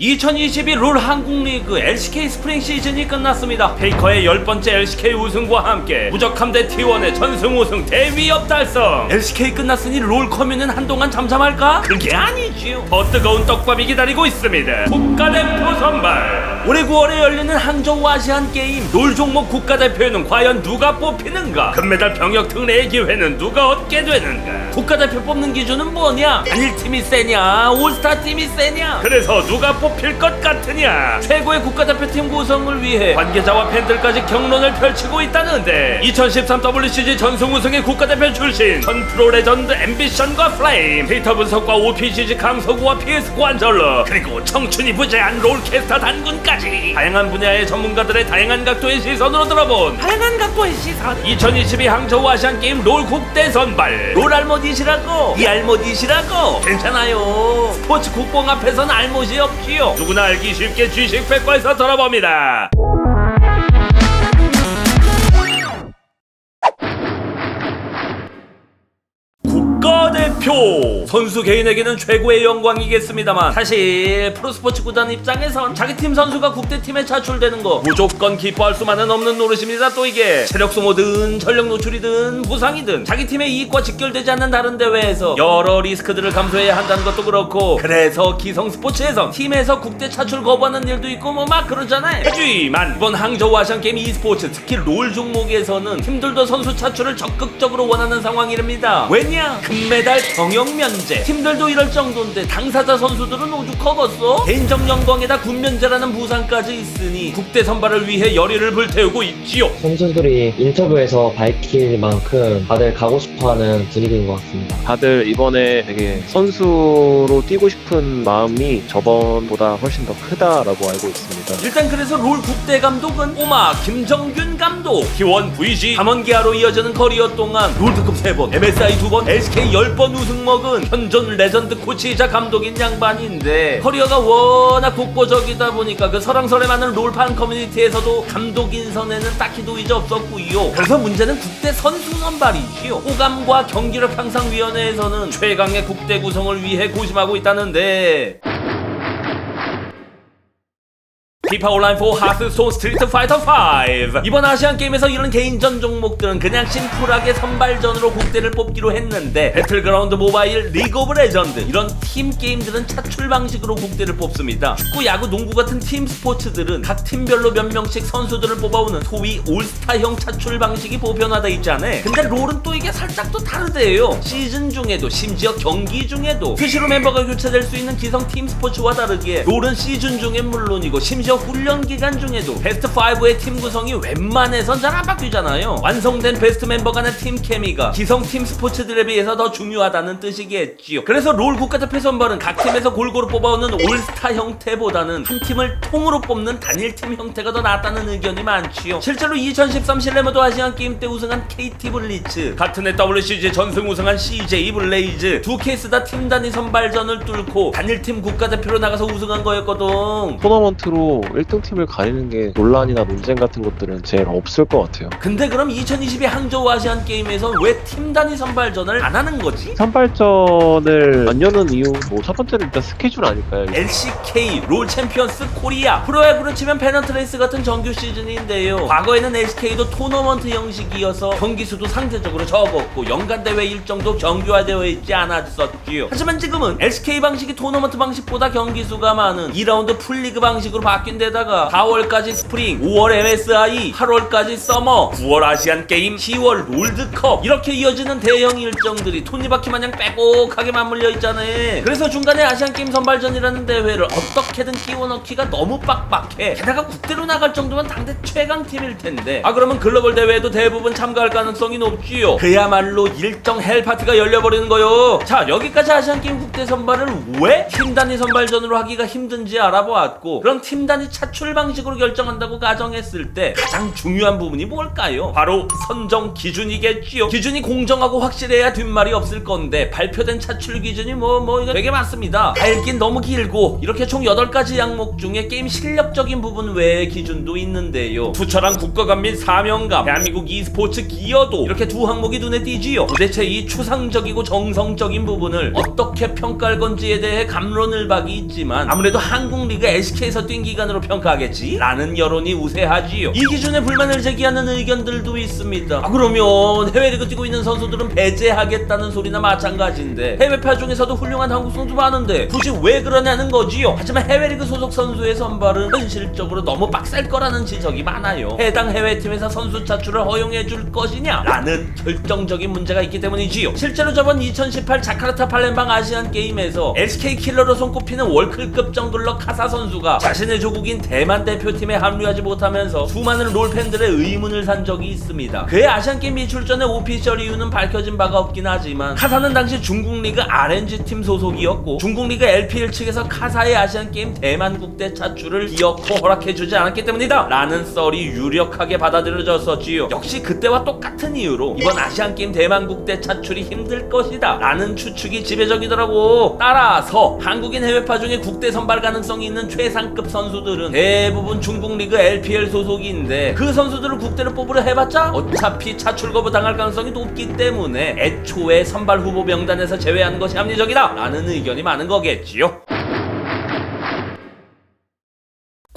2022롤 한국리그 LCK 스프링 시즌이 끝났습니다. 페이커의 열 번째 LCK 우승과 함께 무적함 대 T1의 전승 우승 대위협 달성. LCK 끝났으니 롤 커뮤는 한동안 잠잠할까? 그게 아니지요. 더 뜨거운 떡밥이 기다리고 있습니다. 국가대표 선발. 올해 9월에 열리는 항저우 아시안 게임 롤 종목 국가대표에는 과연 누가 뽑히는가? 금메달 병역 특례의 기회는 누가 얻게 되는가? 국가대표 뽑는 기준은 뭐냐? 단일 팀이 세냐? 올스타 팀이 세냐? 그래서 누가 뽑힐 것 같으냐? 최고의 국가대표팀 구성을 위해 관계자와 팬들까지 경론을 펼치고 있다는데 2013 WCG 전승 우승의 국가대표 출신 전 프로 레전드 앰비션과 플레임 데이터 분석과 OPGG 강서구와 PS 관절러 그리고 청춘이 부재한 롤캐스터 단군까지 다양한 분야의 전문가들의 다양한 각도의 시선으로 들어본 다양한 각도의 시선. 2022 항저우 아시안 게임 롤 국 대 선발. 롤 알못이시라고? 이 알못이시라고? 괜찮아요. 스포츠 국뽕 앞에선 알못이 없지요. 누구나 알기 쉽게 주식 백과에서 들어봅니다 대표. 선수 개인에게는 최고의 영광이겠습니다만 사실 프로스포츠 구단 입장에선 자기 팀 선수가 국대팀에 차출되는 거 무조건 기뻐할 수만은 없는 노릇입니다 또 이게. 체력 소모든 전력 노출이든 부상이든 자기 팀의 이익과 직결되지 않는 다른 대회에서 여러 리스크들을 감수해야 한다는 것도 그렇고 그래서 기성 스포츠에선 팀에서 국대 차출 거부하는 일도 있고 뭐 막 그러잖아요. 하지만 이번 항저우 아시안게임 e스포츠 특히 롤 종목에서는 팀들도 선수 차출을 적극적으로 원하는 상황이랍니다. 왜냐? 금메달 병역 면제. 팀들도 이럴 정도인데 당사자 선수들은 오죽하겠어? 개인적 영광에다 군 면제라는 부상까지 있으니 국대 선발을 위해 열의를 불태우고 있지요. 선수들이 인터뷰에서 밝힐 만큼 다들 가고 싶어하는 분위기인 것 같습니다. 다들 이번에 되게 선수로 뛰고 싶은 마음이 저번보다 훨씬 더 크다라고 알고 있습니다. 일단 그래서 롤 국대 감독은 꼬마 김정균 감독. T1 VG 담원기아로 이어지는 커리어 동안 롤드컵 3번 MSI 2번 SK 10번 우승 먹은 현존 레전드 코치이자 감독인 양반인데 커리어가 워낙 독보적이다 보니까 그 설왕설에 많은 롤판 커뮤니티에서도 감독 인선에는 딱히 도의지 없었고요. 그래서 문제는 국대 선수 선발이지요. 호감과 경기력 향상위원회에서는 최강의 국대 구성을 위해 고심하고 있다는데 피파 온라인 4 하스스톤 스트리트 파이터 5 이번 아시안 게임에서 이런 개인전 종목들은 그냥 심플하게 선발전으로 국대를 뽑기로 했는데 배틀그라운드 모바일 리그 오브 레전드 이런 팀 게임들은 차출 방식으로 국대를 뽑습니다. 축구 야구 농구 같은 팀 스포츠들은 각 팀별로 몇 명씩 선수들을 뽑아오는 소위 올스타형 차출 방식이 보편화돼 있잖아? 근데 롤은 또 이게 살짝 또 다르대요. 시즌 중에도 심지어 경기 중에도. 수시로 멤버가 교체될 수 있는 기성 팀 스포츠와 다르게 롤은 시즌 중엔 물론이고 심지어 훈련 기간 중에도 베스트 5의 팀 구성이 웬만해선 잘 안 바뀌잖아요. 완성된 베스트 멤버 간의 팀 케미가 기성 팀 스포츠들에 비해서 더 중요하다는 뜻이겠지요. 그래서 롤 국가대표 선발은 각 팀에서 골고루 뽑아오는 올스타 형태보다는 한 팀을 통으로 뽑는 단일 팀 형태가 더 낫다는 의견이 많지요. 실제로 2013 실내모드 아시안 게임 때 우승한 KT 블리츠, 같은 해 WCG 전승 우승한 CJ 블레이즈 두 케이스 다 팀 단위 선발전을 뚫고 단일 팀 국가대표로 나가서 우승한 거였거든. 토너먼트로 1등 팀을 가리는 게 논란이나 논쟁 같은 것들은 제일 없을 것 같아요. 근데 그럼 2022 항저우 아시안 게임에서 왜 팀 단위 선발전을 안 하는 거지? 선발전을 안 여는 이유 뭐 첫 번째는 일단 스케줄 아닐까요? LCK 롤 챔피언스 코리아 프로야구로 치면 페넌트 레이스 같은 정규 시즌인데요 과거에는 LCK도 토너먼트 형식이어서 경기 수도 상대적으로 적었고 연간 대회 일정도 정규화되어 있지 않았었지요 하지만 지금은 LCK 방식이 토너먼트 방식보다 경기 수가 많은 2라운드 풀리그 방식으로 바뀐 데다가 4월까지 스프링 5월 MSI 8월까지 서머 9월 아시안 게임 10월 롤드컵. 이렇게 이어지는 대형 일정들이 톱니바퀴 마냥 빼곡하게 맞물려 있잖아 그래서 중간에 아시안 게임 선발전이라는 대회를 어떻게든 끼워 넣기가 너무 빡빡해. 게다가 국대로 나갈 정도면 당대 최강 팀일 텐데. 아 그러면 글로벌 대회에도 대부분 참가할 가능성이 높지요. 그야말로 일정 헬 파티가 열려버리는 거요. 자 여기까지 아시안 게임 국대 선발을 왜 팀 단위 선발전으로 하기가 힘든지 알아보았고 그럼 팀 단위 차출 방식으로 결정한다고 가정했을 때 가장 중요한 부분이 뭘까요? 바로 선정 기준이겠지요. 기준이 공정하고 확실해야 뒷말이 없을 건데 발표된 차출 기준이 뭐뭐 이거 되게 많습니다. 다 읽긴 너무 길고 이렇게 총 8가지 항목 중에 게임 실력적인 부분 외의 기준도 있는데요. 투철한 국가감 및 사명감, 대한민국 e스포츠 기여도 이렇게 두 항목이 눈에 띄지요. 도대체 이 추상적이고 정성적인 부분을 어떻게 평가할 건지에 대해 감론을 박이 있지만 아무래도 한국 리그 LCK에서 뛴 기간으로 평가하겠지? 라는 여론이 우세하지요. 이 기준에 불만을 제기하는 의견들도 있습니다. 아, 그러면 해외 리그 뛰고 있는 선수들은 배제하겠다는 소리나 마찬가지인데 해외파 중에서도 훌륭한 한국 선수 많은데 굳이 왜 그러냐는 거지요. 하지만 해외 리그 소속 선수의 선발은 현실적으로 너무 빡셀 거라는 지적이 많아요. 해당 해외팀에서 선수 차출을 허용해 줄 것이냐? 라는 결정적인 문제가 있기 때문이지요. 실제로 저번 2018 자카르타 팔렘방 아시안 게임에서 LCK 킬러로 손꼽히는 월클급 정글러 카사 선수가 자신의 조 국인 대만 대표팀에 합류하지 못하면서 수많은 롤 팬들의 의문을 산 적이 있습니다. 그의 아시안 게임 미출전의 오피셜 이유는 밝혀진 바가 없긴 하지만 카사는 당시 중국 리그 RNG 팀 소속이었고 중국 리그 LPL 측에서 카사의 아시안 게임 대만 국대 차출을 기어코 허락해주지 않았기 때문이다. 라는 썰이 유력하게 받아들여졌었지요. 역시 그때와 똑같은 이유로 이번 아시안 게임 대만 국대 차출이 힘들 것이다. 라는 추측이 지배적이더라고. 따라서 한국인 해외파 중에 국대 선발 가능성이 있는 최상급 선수들 은 대부분 중국 리그 LPL 소속인데 그 선수들을 국대로 뽑으려 해봤자 어차피 차출 거부 당할 가능성이 높기 때문에 애초에 선발 후보 명단에서 제외하는 것이 합리적이다. 라는 의견이 많은 거겠지요.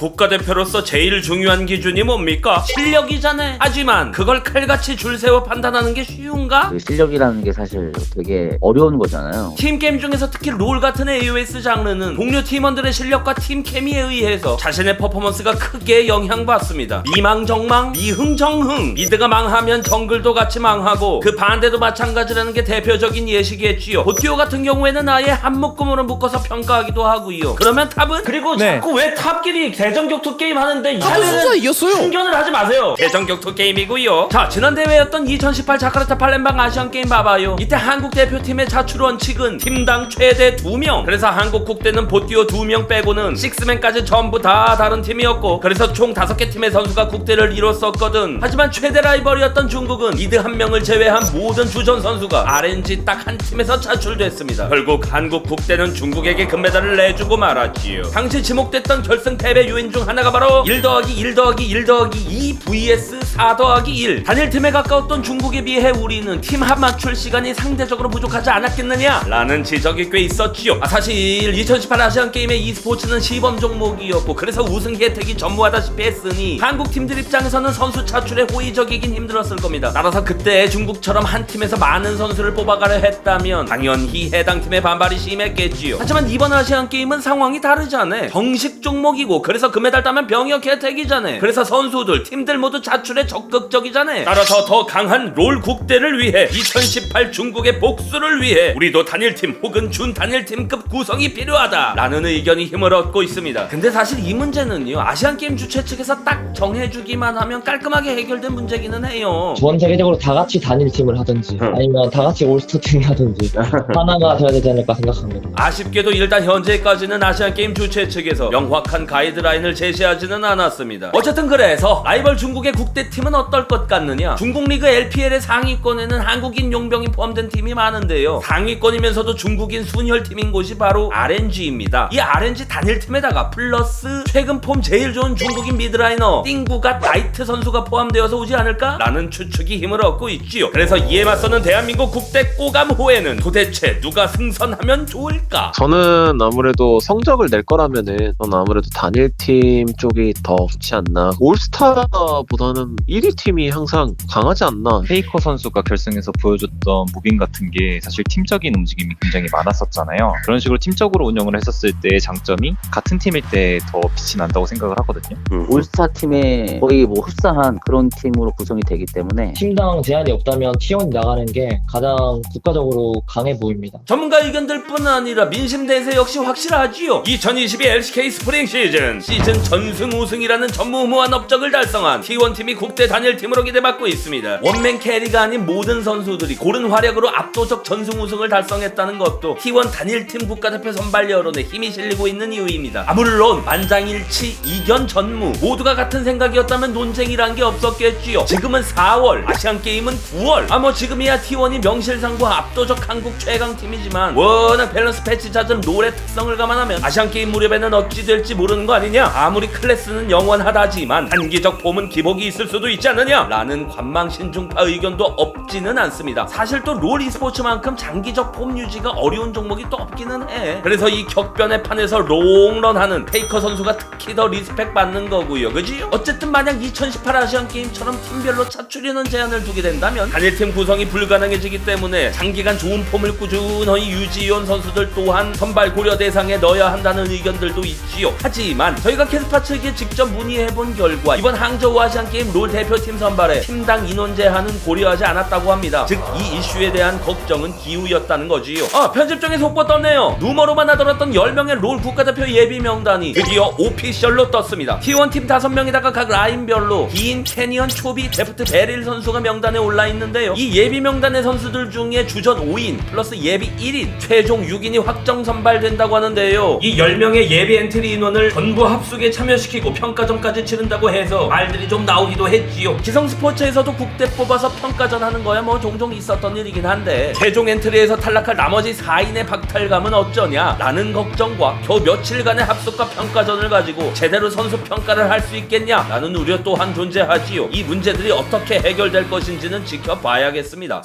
국가대표로서 제일 중요한 기준이 뭡니까? 실력이잖아. 하지만 그걸 칼같이 줄 세워 판단하는 게 쉬운가? 그 실력이라는 게 사실 되게 어려운 거잖아요. 팀 게임 중에서 특히 롤 같은 AOS 장르는 동료 팀원들의 실력과 팀 케미에 의해서 자신의 퍼포먼스가 크게 영향받습니다. 미망정망, 미흥정흥. 미드가 망하면 정글도 같이 망하고 그 반대도 마찬가지라는 게 대표적인 예시겠지요. 보티오 같은 경우에는 아예 한 묶음으로 묶어서 평가하기도 하고요. 그러면 탑은? 그리고 네. 자꾸 왜 탑끼리 대 전격투 게임 하는데 순서 이겼어요. 참견을 하지 마세요. 대전격투 게임이고요. 자, 지난 대회였던 2018 자카르타 팔렘방 아시안 게임 봐봐요. 이때 한국 대표팀의 자출 원칙은 팀당 최대 2명. 그래서 한국 국대는 보티오 2명 빼고는 식스맨까지 전부 다 다른 팀이었고 그래서 총 5개 팀의 선수가 국대를 이뤘었거든. 하지만 최대 라이벌이었던 중국은 이드 한 명을 제외한 모든 주전 선수가 RNG 딱 한 팀에서 차출됐습니다. 결국 한국 국대는 중국에게 금메달을 내주고 말았지요. 당시 지목됐던 결승 패배 요인 중 하나가 바로 1 더하기 1 더하기 1 더하기 2 vs 4 더하기 1 단일 팀에 가까웠던 중국에 비해 우리는 팀 합 맞출 시간이 상대적으로 부족하지 않았겠느냐? 라는 지적이 꽤 있었지요. 아, 사실 2018 아시안게임의 e스포츠는 시범 종목이었고 그래서 우승 혜택이 전무하다시피 했으니 한국 팀들 입장에서는 선수 차출에 호의적이긴 힘들었을 겁니다. 따라서 그때 중국처럼 한 팀에서 많은 선수를 뽑아가려 했다면 당연히 해당 팀의 반발이 심했겠지요. 하지만 이번 아시안게임은 상황이 다르잖아 정식 종목이고 그래서 금메달 따면 병역 혜택이잖아. 그래서 선수들 팀들 모두 자출에 적극적이잖아. 따라서 더 강한 롤 국대를 위해 2018 중국의 복수를 위해 우리도 단일팀 혹은 준 단일팀급 구성이 필요하다. 라는 의견이 힘을 얻고 있습니다. 근데 사실 이 문제는요 아시안 게임 주최 측에서 딱 정해주기만 하면 깔끔하게 해결된 문제기는 해요. 전 세계적으로 다 같이 단일 팀을 하든지 아니면 다 같이 올스타 팀을 하든지 하나가 돼야 되지 않을까 생각합니다. 아쉽게도 일단 현재까지는 아시안 게임 주최 측에서 명확한 가이드라인을 제시하지는 않았습니다. 어쨌든 그래서 라이벌 중국의 국대팀은 어떨 것 같느냐? 중국 리그 LPL의 상위권에는 한국인 용병이 포함된 팀이 많은데요. 상위권이면서도 중국인 순혈팀인 곳이 바로 RNG입니다. 이 RNG 단일팀에다가 플러스 최근 폼 제일 좋은 중국인 미드라이너 띵구가 나이트 선수가 포함되어서 오지 않을까? 라는 추측이 힘을 얻고 있지요. 그래서 이에 맞서는 대한민국 국대 꼬감 호에는 도대체 누가 승선하면 좋을까? 저는 아무래도 성적을 낼 거라면은 저는 아무래도 단일팀 쪽이 더 좋지 않나. 올스타보다는 1위 팀이 항상 강하지 않나. 페이커 선수가 결승에서 보여줬던 무빙 같은 게 사실 팀적인 움직임이 굉장히 많았었잖아요. 그런 식으로 팀적으로 운영을 했었을 때 장점이 같은 팀일 때 더 빛이 난다고 생각을 하거든요. 올스타 팀에 거의 뭐 흡사한 그런 팀으로 구성이 되기 때문에 팀당 제한이 없다면 T1이 나가는 게 가장 국가적으로 강해 보입니다. 전문가 의견들뿐 아니라 민심 대세 역시 확실하지요. 2022 LCK 스 프링 시즌 시즌 전승 우승이라는 전무후무한 업적을 달성한 T1 팀이 국대 단일 팀으로 기대받고 있습니다. 원맨 캐리가 아닌 모든 선수들이 고른 활약으로 압도적 전승 우승을 달성했다는 것도 T1 단일 팀 국가대표 선발 여론에 힘이 실리고 있는 이유입니다. 아 물론 만장일치, 이견 전무 모두가 같은 생각이었다면 논쟁이란 게 없었겠지요. 지금은 4월, 아시안 게임은 9월. 아뭐 지금이야 T1이 명실상부한 압도적 한국 최강 팀이지만 워낙 밸런스 패치 잦은 롤의 특성을 감안하면 아시안 게임 무렵에는 어찌 될지 모르는 거 아니냐? 아무리 클래스는 영원하다지만 단기적 폼은 기복이 있을 수도 있지 않느냐? 라는 관망신중파 의견도 없지는 않습니다. 사실 또 롤 e스포츠만큼 장기적 폼 유지가 어려운 종목이 또 없기는 해. 그래서 이 격변의 판에서 롱런하는 페이커 선수가 특히 더 리스펙 받는 거고요. 그지? 어쨌든 만약 2018 아시안 게임처럼 팀별로 차출이는 제한을 두게 된다면 단일팀 구성이 불가능해지기 때문에 장기간 좋은 폼을 꾸준히 유지해온 선수들 또한 선발 고려 대상에 넣어야 한다는 의견들도 있지요. 하지만 저희가 캐스파 측에 직접 문의해본 결과 이번 항저우 아시안 게임 롤 대표팀 선발에 팀당 인원 제한은 고려하지 않았다고 합니다. 즉 이 이슈에 대한 걱정은 기우였다는 거지요. 아 편집장에 속보 떴네요. 누머로만 하더랬던 10명의 롤 국가대표 예비 명단이 드디어 오피셜로 떴습니다. T1 팀 5명에다가 각 라인별로 긴 캐니언, 초비, 데프트, 베릴 선수가 명단에 올라 있는데요. 이 예비 명단의 선수들 중에 주전 5인 플러스 예비 1인 최종 6인이 확정 선발된다고 하는데요. 이 10명의 예비 엔트리 인원을 전부 합숙에 참여시키고 평가전까지 치른다고 해서 말들이 좀 나오기도 했지요. 기성 스포츠에서도 국대 뽑아서 평가전 하는 거야 뭐 종종 있었던 일이긴 한데 최종 엔트리에서 탈락할 나머지 4인의 박탈감은 어쩌냐 라는 걱정과 겨우 며칠간의 합숙과 평가전을 가지고 제대로 선수 평가를 할 수 있겠냐 라는 우려 또한 존재하지요. 이 문제들이 어떻게 해결될 것인지는 지켜봐야겠습니다.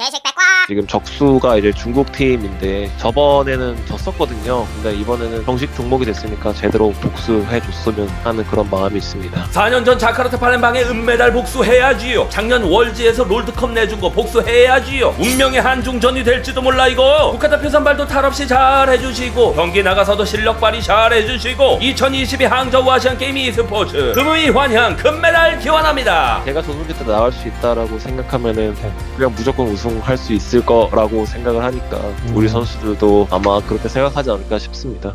지금 적수가 이제 중국 팀인데 저번에는 졌었거든요. 근데 이번에는 정식 종목이 됐으니까 제대로 복수해 줬으면 하는 그런 마음이 있습니다. 4년 전 자카르타 팔렘방에 은메달 복수해야지요. 작년 월지에서 롤드컵 내준 거 복수해야지요. 운명의 한중전이 될지도 몰라 이거. 국가대표 선발도 탈 없이 잘 해주시고 경기 나가서도 실력 발휘 잘 해주시고 2022 항저우 아시안 게임 e스포츠 금의 환향 금메달 기원합니다. 제가 조선기 때 나갈 수 있다라고 생각하면은 그냥 무조건 우승할 수 있을 거라고 생각을 하니까 우리 선수들도 아마 그렇게 생각하지 않을까 싶습니다.